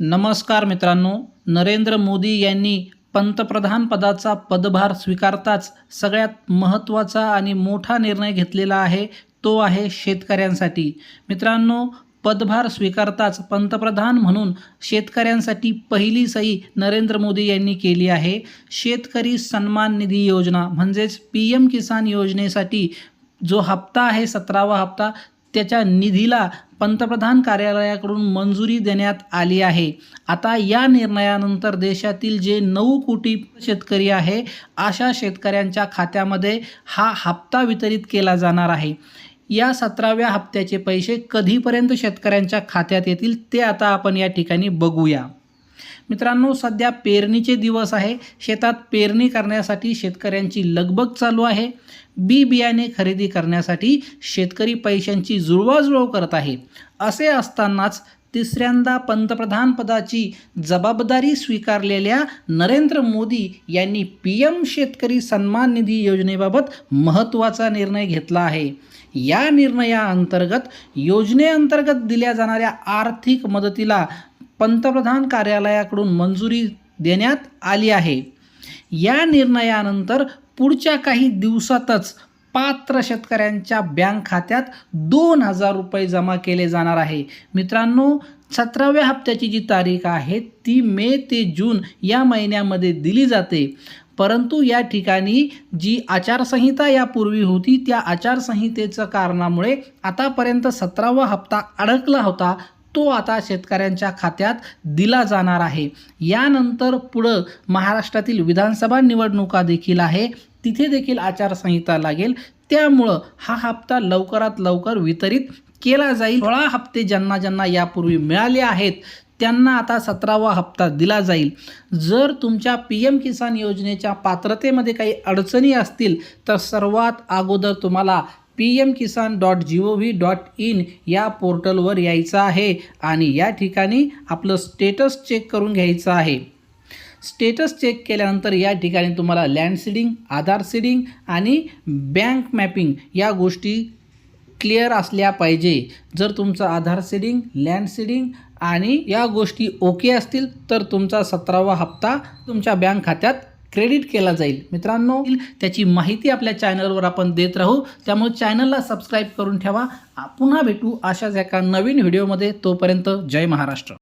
नमस्कार मित्रांनो नरेंद्र मोदी यांनी पंतप्रधानपदाचा पदभार स्वीकारताच सगळ्यात महत्त्वाचा आणि मोठा निर्णय घेतलेला आहे तो आहे शेतकऱ्यांसाठी. मित्रांनो पदभार स्वीकारताच पंतप्रधान म्हणून शेतकऱ्यांसाठी पहिली सही नरेंद्र मोदी यांनी केली आहे. शेतकरी सन्मान निधी योजना म्हणजेच पी एम किसान योजनेसाठी जो हप्ता आहे सतरावा हप्ता त्याच्या निधीला पंतप्रधान कार्यालयाकडून मंजुरी देण्यात आली आहे. आता या निर्णयानंतर देशातील जे नऊ कोटी शेतकरी आहे अशा शेतकऱ्यांच्या खात्यामध्ये हा हप्ता वितरित केला जाणार आहे. या सतराव्या हप्त्याचे पैसे कधीपर्यंत शेतकऱ्यांच्या खात्यात येतील ते आता आपण या ठिकाणी बघूया. मित्रांनो सध्या पेरणीचे दिवस आहे. शेतात पेरणी करण्यासाठी शेतकऱ्यांची लगबग चालू आहे. बी बियाणे खरेदी करण्यासाठी शेतकरी पैशांची जुळवाजुळव करत आहे. असे असतानाच तिसऱ्यांदा पंतप्रधान पदाची जबाबदारी स्वीकारलेल्या नरेंद्र मोदी यांनी पी एम शेतकरी सन्मान निधी योजनेबाबत महत्त्वाचा निर्णय घेतला आहे. या निर्णयाअंतर्गत योजनेअंतर्गत दिल्या जाणाऱ्या आर्थिक मदतीला पंतप्रधान कार्यालयाकडून मंजुरी देण्यात आली आहे. या निर्णयानंतर पुढच्या काही दिवसातच पात्र शेतकऱ्यांच्या बँक खात्यात दोन हजार रुपये जमा केले जाणार आहे. मित्रांनो सतराव्या हप्त्याची जी तारीख आहे ती मे ते जून या महिन्यामध्ये दिली जाते. परंतु या ठिकाणी जी आचारसंहिता यापूर्वी होती त्या आचारसंहितेचं कारणामुळे आतापर्यंत सतरावा हप्ता अडकला होता. तो आता शेतकऱ्यांच्या खात्यात दिला जाणार आहे. यानंतर पुढं महाराष्ट्रातील विधानसभा निवडणुका देखील आहे. तिथे देखील आचारसंहिता लागेल. त्यामुळं हा हप्ता लवकरात लवकर वितरित केला जाईल. सोळा हप्ते ज्यांना ज्यांना यापूर्वी मिळाले आहेत त्यांना आता सतरावा हप्ता दिला जाईल. जर तुमच्या पी एम किसान योजनेच्या पात्रतेमध्ये काही अडचणी असतील तर सर्वात अगोदर तुम्हाला P M Kisan dot G O V dot in या पोर्टलवर यायचं आहे आणि या ठिकाणी आपलं स्टेटस चेक करून घ्यायचं आहे. स्टेटस चेक केल्यानंतर या ठिकाणी तुम्हाला लँड सीडिंग आधार सीडिंग आणि बँक मॅपिंग या गोष्टी क्लिअर असल्या पाहिजे. जर तुमचं आधार सीडिंग लँड सीडिंग आणि या गोष्टी ओके असतील तर तुमचा सतरावा हप्ता तुमच्या बँक खात्यात क्रेडिट केला जाईल. मित्रांनो त्याची माहिती आपल्या चॅनलवर आपण देत राहू. त्यामुळे चॅनलला सबस्क्राईब करून ठेवा. पुन्हा भेटू अशाच एका नवीन व्हिडिओमध्ये तोपर्यंत जय महाराष्ट्र.